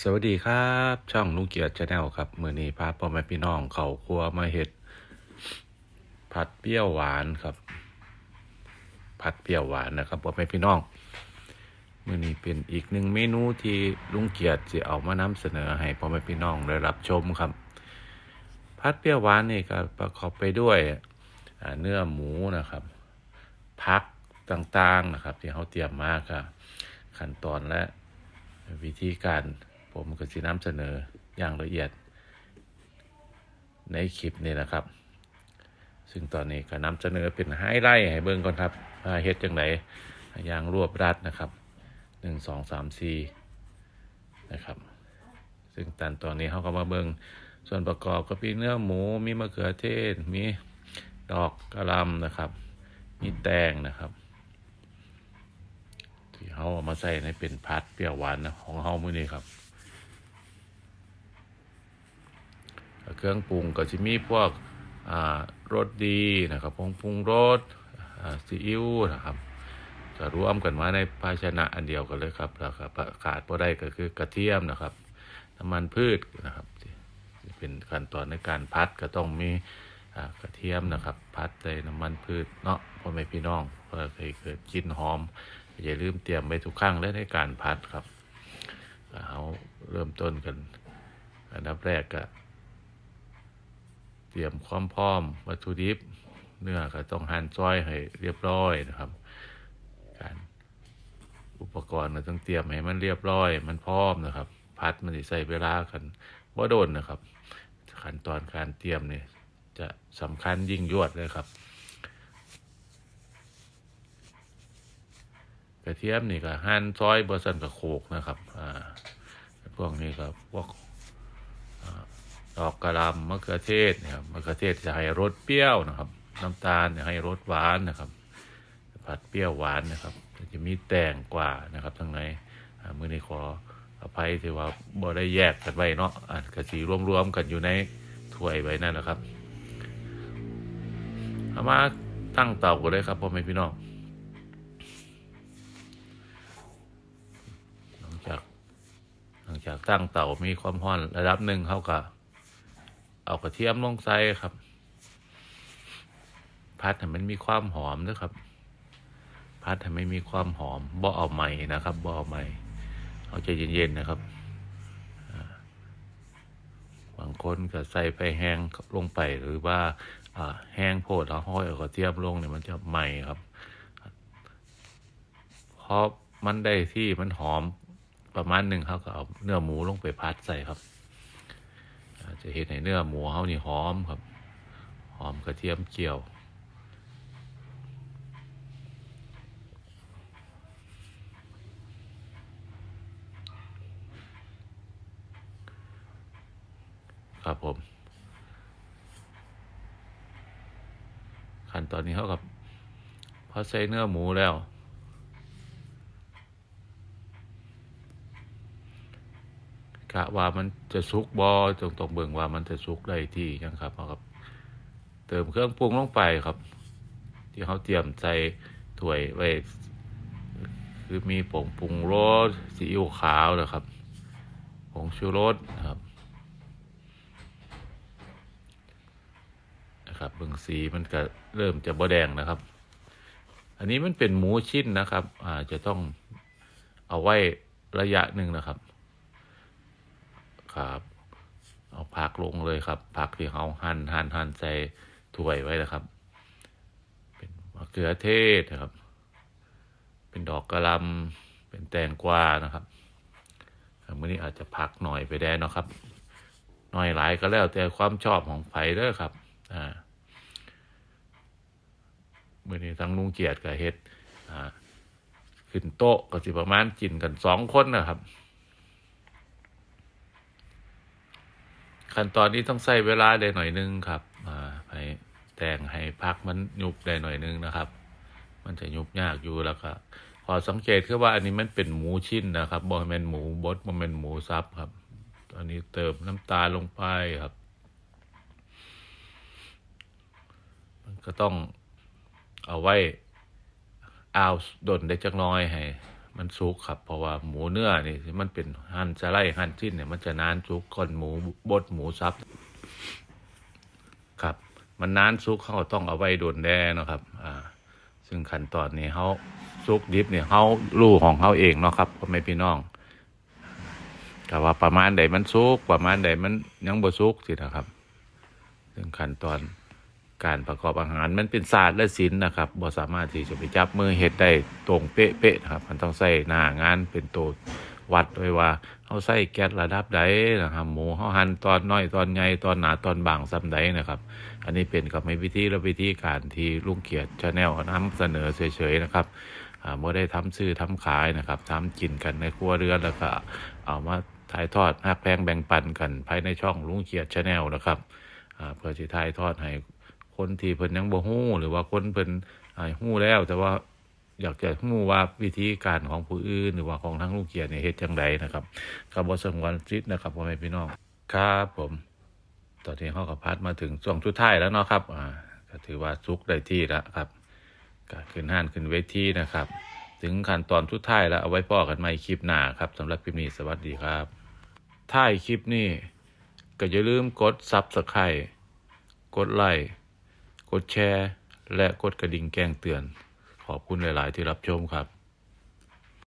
สวัสดีครับ ช่องลุงเกียรติชาแนลครับมือนี้พาพ่อแม่พี่น้องเขาครัวมาเห็ด ผัดเปรี้ยวหวานครับ ผัดเปรี้ยวหวานนะครับพ่อแม่พี่น้องมือนี้เป็นอีกหนึ่งเมนูที่ลุงเกียรติจะเอามานำเสนอให้พ่อแม่พี่น้องได้รับชมครับ ผัดเปรี้ยวหวานนี่ก็ประกอบไปด้วยเนื้อหมูนะครับพักต่างๆนะครับ ที่เขาเตรียมมาครับขั้นตอนและวิธีการ ผมก็จะนำเสนออย่างละเอียด ในคลิปนี้นะครับ ซึ่งตอนนี้ก็นำเสนอเป็นไฮไลท์ให้เบิ่งก่อนครับว่าเฮ็ดจังไดอย่างรวบรัดนะครับหนึ่งสองสามสี่นะครับ ซึ่งตันตอนนี้เขาก็มาเบิ่งส่วนประกอบก็มีเนื้อหมู มีมะเขือเทศ มีดอกกระลำนะครับ มีแตงนะครับ ที่เขาเอามาใส่ในเป็นพัดเปรี้ยวหวานนะของเขามื้อนี้ครับแล้ว เครื่องปรุงก็จะมีพวกรสดีนะครับผงปรุงรสซีอิ๊วนะครับจะรวมกันมาในภาชนะอันเดียวกันเลยครับแล้วก็ขาดบ่ได้ก็คือกระเทียมนะครับน้ำมันพืชนะครับเป็นขั้นตอนในการพัดก็ต้องมีกระเทียมนะครับ พัดใส่น้ำมันพืชเนาะพ่อแม่พี่น้องเพื่อให้เกิดกลิ่นหอมอย่าลืมเตรียมไว้ทุกครั้งและในการพัดครับเอาเริ่มต้นกัน อันดับแรกก็ รียมความพร้อมวัตถุดิบ เนื้อก็ต้องหั่นซอยให้เรียบร้อยนะครับ การอุปกรณ์ก็ต้องเตรียมให้มันเรียบร้อย มันพร้อมนะครับ พัดมันสิใส่เวลากันว่าโดนนะครับ ขั้นตอนการเตรียมเนี่ยจะสำคัญยิ่งยวดเลยครับ กระเทียมนี่ก็หั่นซอยบะสันกับโขกนะครับอ่าพวกนี้ก็พวก ดอกกระลำมะเขือเทศนะครับมะเขือเทศจะให้รสเปรี้ยวนะครับ น้ำตาลจะให้รสหวานนะครับ ผัดเปรี้ยวหวานนะครับ จะมีแตงกว่านะครับทั้งในมือในขออภัยที่ว่าบ่ได้แยกกันไว้เนาะอ่ากระสีรวมๆกันอยู่ในถ้วยไว้นั่นแหละครับเอามาตั้งเตากันเลยครับพ่อแม่พี่น้องหลังจากหลังจากตั้งเตามีความร้อนระดับหนึ่งเขาก็ เอากระเทียมลงใส่ครับ พัดให้มันมีความหอมนะครับ พัดให้มันมีความหอมบ่เอาใหม่นะครับบ่เอาใหม่ เอาใจเย็นๆนะครับบางคนก็ใส่ไปแห้งลงไปหรือว่าแห้งโพดแล้วห้อยเอากระเทียมลงเนี่ยมันจะใหม่ครับเพอมันได้ที่มันหอมประมาณหนึ่งเขาก็เอาเนื้อหมูลงไปพัดใส่ครับ จะเห็นในเนื้อหมูเขานี่หอมครับ หอมกระเทียมเจียว ครับผม ขั้นตอนนี้เขากับพอใส่เนื้อหมูแล้ว กะว่ามันจะสุกบอจงต้องเบิ่งว่ามันจะสุกได้ที่ยังครับเอาครับ เติมเครื่องปรุงลงไปครับ ที่เขาเตรียมใส่ถ้วยไว้คือมีผงปรุงรสซีอิ๊วขาวนะครับผงชูรสนะครับนะครับเบิ่งสีมันก็เริ่มจะบะแดงนะครับ อันนี้มันเป็นหมูชิ้นนะครับ อ่าจะต้องเอาไว้ระยะหนึ่งนะครับ ครับ เอาผักลงเลยครับ ผักที่เขาหั่นหั่นหั่นใส่ถ้วยไว้นะครับ เป็นมะเขือเทศนะครับ เป็นดอกกระลำเป็นแตงกวานะครับมื้อนี้อาจจะผักหน่อยไปได้นะครับ หน่อยหลายก็แล้วแต่ความชอบของไผเด้อครับ อ่ามื้อนี้ทั้งลุงเกียรติกับเฮ็ด อ่า ขึ้นโต๊ะก็สิประมาณกินกันสองคนนะครับ ขั้นตอนนี้ต้องใช้เวลาได้หน่อยนึงครับอ่าให้แต่งให้พักมันยุบได้หน่อยนึงนะครับ มันจะยุบยากอยู่แล้วก็ขอสังเกตคือว่าอันนี้มันเป็นหมูชิ้นนะครับบ่แม่นหมูบดบ่แม่นหมูซับครับตอนนี้เติมน้ำตาลลงไปครับ มันก็ต้องเอาไว้อาวดนได้จักน้อยให้ มันสุกครับ เพราะว่าหมูเนื้อนี่มันเป็นหั่นจะไล่หั่นชิ้นเนี่ยมันจะนานสุกก่อนหมูบดหมูสับครับ มันนานสุกเขาต้องเอาไว้โดนแดเนะครับ อ่า ซึ่งขั้นตอนนี้เขาสุกดิบเนี่ยเขารู้ของเขาเองเนาะครับพ่อแม่พี่น้องแต่ว่าประมาณใดมันสุกประมาณใดมันยังบ่สุกสินะครับ ซึ่งขั้นตอน การประกอบอาหารมันเป็นศาสตร์และศิลป์นะครับบ่สามารถที่จะไปจับมือเฮ็ดได้ตรงเป๊ะๆครับ มันต้องใส่หน้างานเป็นตัววัดไว้ว่าเขาใส่แก๊สระดับใดนะครับหมูเขาหั่นตอนน้อยตอนใหญ่ตอนหนาตอนบางซ้ำใดนะครับ อันนี้เป็นกับไม่วิธีและวิธีการที่ลุงเกียรติชาแนลนำเสนอเฉยๆนะครับอ่าไม่ได้ทำซื้อทำขายนะครับทำกินกันในครัวเรือนแล้วก็เอามาถ่ายทอดหักแพงแบ่งปันกันภายในช่องลุงเกียรติชาแนลนะครับเพื่อที่ถ่ายทอดให้ คนที่เพิ่นยังบ่ฮู้หรือว่าคนเพิ่นอ่าฮู้แล้ว แต่ว่าอยากจะฮู้ว่าวิธีการของผู้อื่น หรือว่าของทั้งลุงเกียรเนี่ยเฮ็ดจังไดนะครับก็บ่สงวนสิทธิ์นะครับพ่อแม่พี่น้องครับผม ตอนนี้เขากับพัดมาถึงช่วงชุดท้ายแล้วเนาะครับอ่าก็ถือว่าซุกได้ที่แล้วครับก็ขึ้นห้านขึ้นเวทีนะครับ ถึงขั้นตอนชุดท้ายแล้วเอาไว้พ่อกันใหม่คลิปหน้าครับสำหรับคลิปนี้สวัสดีครับท้ายคลิปนี้ก็อย่าลืมกดซับสไครต์กดไลค์ กดแชร์ และกดกระดิ่งแจ้งเตือน ขอบคุณหลาย ๆ ที่รับชมครับ